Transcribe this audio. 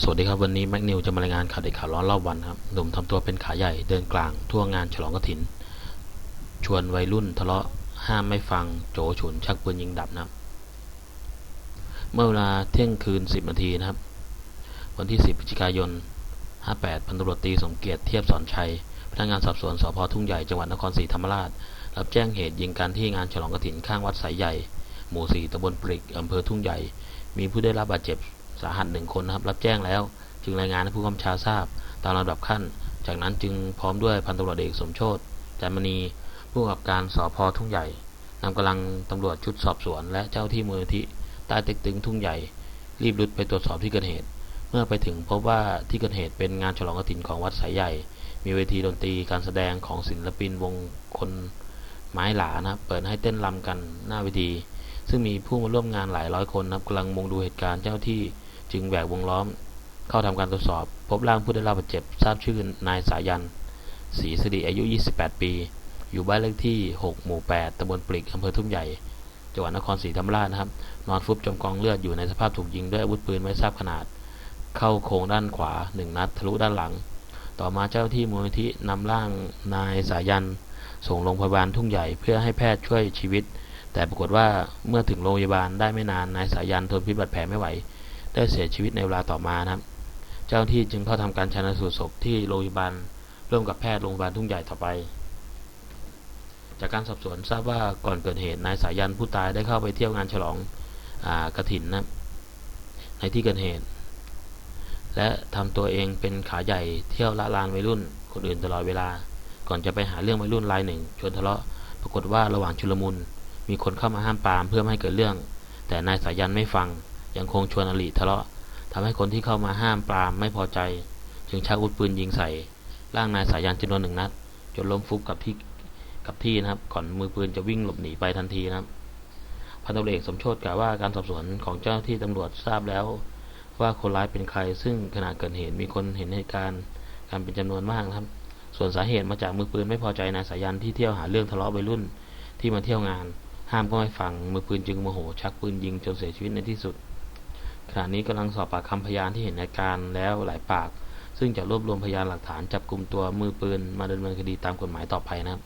สวัสดีครับ วันนี้แม็กนิวจะมารายงานข่าวเด็ดข่าวร้อนรอบวันครับ หนุ่มทำตัวเป็นขาใหญ่เดินกลาง ทั่วงานฉลองกฐิน ชวนวัยรุ่นทะเลาะห้ามไม่ฟังโจฉุนชักปืนยิงดับนะครับ เมื่อเวลาเที่ยงคืน 10นาทีนะครับ วันที่ 10พฤศจิกายน 58พันตำรวจตีสมเกียรติเทียบสอนชัย พนักงานสอบสวนสพทุ่งใหญ่จังหวัดนครศรีธรรมราช รับแจ้งเหตุยิงกันที่งานฉลองกฐินข้างวัดสายใหญ่ หมู่ 4ตำบลปริกอำเภอทุ่งใหญ่ มีผู้ได้รับบาดเจ็บ สาหัสหนึ่งคนนะครับ รับแจ้งแล้ว จึงรายงานให้ผู้กำกับชาทราบ ตามลำดับขั้น จากนั้นจึงพร้อมด้วยพันตำรวจเอกสมโชตจันมณีผู้กำกับการสพทุ่งใหญ่นำกำลังตำรวจชุดสอบสวน และเจ้าที่มูลนิธิใต้เต็กตึงทุ่งใหญ่ รีบรุดไปตรวจสอบที่เกิดเหตุ เมื่อไปถึงพบว่าที่เกิดเหตุเป็นงานฉลองกฐินของวัดสายใหญ่ มีเวทีดนตรีการแสดงของศิลปินวงคนไม้หลานะครับเปิดให้เต้นรำกันหน้าเวที ซึ่งมีผู้มาร่วมงานหลายร้อยคนนะครับกำลังมองดูเหตุการณ์เจ้าที่ จึงแหวกวงล้อม เข้าทำการตรวจสอบ พบร่างผู้ได้รับบาดเจ็บ ทราบชื่อนายสายันศรีสิริอายุ 28 ปี อยู่บ้านเลขที่ 6 หมู่ 8ตำบลปลิกอำเภอทุ่งใหญ่จังหวัดนครศรีธรรมราชนะครับ นอนฟุบจมกองเลือดอยู่ในสภาพถูกยิงด้วยอาวุธปืนไม่ทราบขนาด เข้าโครงด้านขวา 1 นัดทะลุด้านหลัง ต่อมาเจ้าที่มูลนิธินำร่างนายสายัน ส่งโรงพยาบาลทุ่งใหญ่เพื่อให้แพทย์ช่วยชีวิต แต่ปรากฏว่าเมื่อถึงโรงพยาบาลได้ไม่นานนายสายันทนพิษบาดแผลไม่ไหว ได้เสียชีวิตในเวลาต่อมานะครับ เจ้าหน้าที่จึงเข้าทำการชันสูตรศพที่โรงพยาบาลร่วมกับแพทย์โรงพยาบาลทุ่งใหญ่ต่อไป จากการสอบสวนทราบว่าก่อนเกิดเหตุนายสายันผู้ตายได้เข้าไปเที่ยวงานฉลองอกระถินนะในที่เกิดเหตุ และทำตัวเองเป็นขาใหญ่เที่ยวละลานวัยรุ่นคนอื่นตลอดเวลา ก่อนจะไปหาเรื่องวัยรุ่นรายหนึ่งชวนทะเลาะปรากฏว่าระหว่างชุลมุนมีคนเข้ามาห้ามปรามเพื่อไม่ให้เกิดเรื่อง แต่นายสายันไม่ฟัง ยังคงชวนอลิทะเลาะทำให้คนที่เข้ามาห้ามปรามไม่พอใจ จึงชักอาวุธปืนยิงใส่ ร่างนายสายันจำนวนหนึ่งนัด จนล้มฟุบกับที่กับที่นะครับ ก่อนมือปืนจะวิ่งหลบหนีไปทันทีนะครับพันตำรวจเอกสมโชติกล่าวว่าการสอบสวนของเจ้าหน้าที่ตำรวจทราบแล้ว ว่าคนร้ายเป็นใคร ซึ่งขณะเกิดเหตุมีคนเห็นเหตุการณ์การเป็นจำนวนมากนะครับ ส่วนสาเหตุมาจากมือปืนไม่พอใจนายสายันที่เที่ยวหาเรื่องทะเลาะวัยรุ่นที่มาเที่ยวงาน ห้ามก็ไม่ฟังมือปืนจึงโมโหชักปืนยิงจนเสียชีวิตในที่สุด ขณะนี้กำลังสอบปากคำพยานที่เห็นเหตุการณ์แล้วหลายปาก ซึ่งจะรวบรวมพยานหลักฐานจับกลุ่มตัวมือปืนมาดำเนินคดีตามกฎหมายต่อไปนะครับ